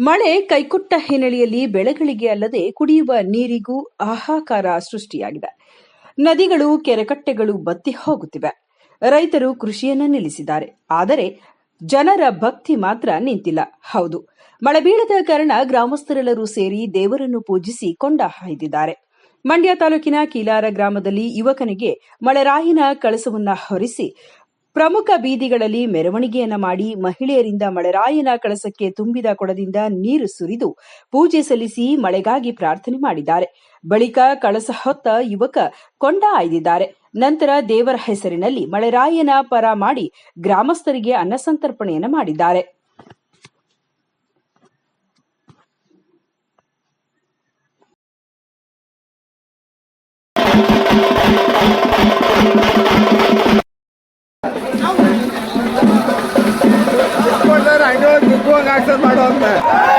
ಮಳೆ ಕೈಕೊಟ್ಟ ಹಿನ್ನೆಲೆಯಲ್ಲಿ ಬೆಳೆಗಳಿಗೆ ಅಲ್ಲದೆ ಕುಡಿಯುವ ನೀರಿಗೂ ಹಾಹಾಕಾರ ಸೃಷ್ಟಿಯಾಗಿದೆ. ನದಿಗಳು, ಕೆರೆಕಟ್ಟೆಗಳು ಬತ್ತಿ ಹೋಗುತ್ತಿವೆ. ರೈತರು ಕೃಷಿಯನ್ನು ನಿಲ್ಲಿಸಿದ್ದಾರೆ. ಆದರೆ ಜನರ ಭಕ್ತಿ ಮಾತ್ರ ನಿಂತಿಲ್ಲ. ಹೌದು, ಮಳೆ ಬೀಳದ ಕಾರಣ ಗ್ರಾಮಸ್ಥರೆಲ್ಲರೂ ಸೇರಿ ದೇವರನ್ನು ಪೂಜಿಸಿ ಕೊಂಡ ಹಾಯ್ದಿದ್ದಾರೆ. ಮಂಡ್ಯ ತಾಲೂಕಿನ ಕೀಲಾರ ಗ್ರಾಮದಲ್ಲಿ ಯುವಕನಿಗೆ ಮಳೆರಾಯಿನ ಕಳಸವನ್ನ ಹೊರಿಸಿ ಪ್ರಮುಖ ಬೀದಿಗಳಲ್ಲಿ ಮೆರವಣಿಗೆಯನ್ನ ಮಾಡಿ ಮಹಿಳೆಯರಿಂದ ಮಳೆರಾಯನ ಕಳಸಕ್ಕೆ ತುಂಬಿದ ಕೊಡದಿಂದ ನೀರು ಸುರಿದು ಪೂಜೆ ಸಲ್ಲಿಸಿ ಮಳೆಗಾಗಿ ಪ್ರಾರ್ಥನೆ ಮಾಡಿದ್ದಾರೆ. ಬಳಿಕ ಕಳಸ ಹೊತ್ತ ಯುವಕ ಕೊಂಡ ಆಯ್ದಿದ್ದಾರೆ. ನಂತರ ದೇವರ ಹೆಸರಿನಲ್ಲಿ ಮಳೆರಾಯನ ಪರ ಮಾಡಿ ಗ್ರಾಮಸ್ಥರಿಗೆ ಅನ್ನಸಂತರ್ಪಣೆಯನ್ನ ಮಾಡಿದ್ದಾರೆ. ದುಡ್ಡು ಆಕ್ಸರ್